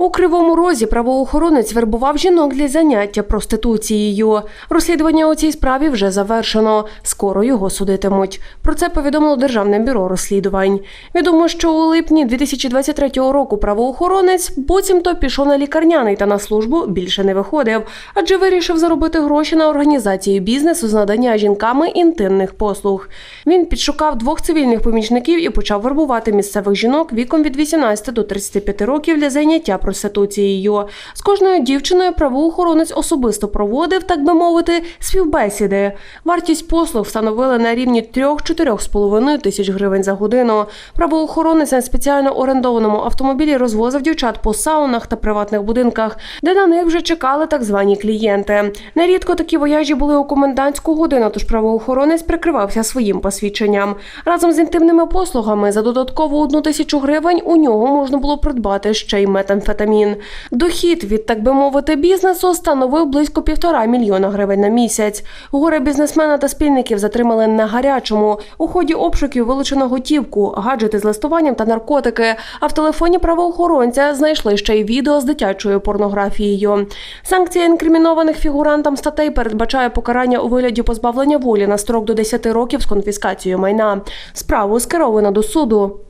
У кривому розі правоохоронець вербував жінок для заняття проституцією. Розслідування у цій справі вже завершено. Скоро його судитимуть. Про це повідомило Державне бюро розслідувань. Відомо, що у липні 2023 року правоохоронець буцімто пішов на лікарняний та на службу більше не виходив, адже вирішив заробити гроші на організацію бізнесу з надання жінками інтимних послуг. Він підшукав двох цивільних помічників і почав вербувати місцевих жінок віком від 18 до 35 років для заняття проституцією. З кожною дівчиною правоохоронець особисто проводив, так би мовити, співбесіди. Вартість послуг встановили на рівні 3-4,5 тисяч гривень за годину. Правоохоронець на спеціально орендованому автомобілі розвозив дівчат по саунах та приватних будинках, де на них вже чекали так звані клієнти. Нерідко такі вояжі були у комендантську годину, тож правоохоронець прикривався своїм посвідченням. Разом з інтимними послугами за додаткову одну тисячу гривень у нього можна було придбати ще й метамфетамін. Дохід від, так би мовити, бізнесу становив близько півтора мільйона гривень на місяць. Горе бізнесмена та спільників затримали на гарячому. У ході обшуків вилучено готівку, гаджети з листуванням та наркотики. А в телефоні правоохоронця знайшли ще й відео з дитячою порнографією. Санкція інкримінованих фігурантам статей передбачає покарання у вигляді позбавлення волі на строк до 10 років з конфіскацією майна. Справу скеровано до суду.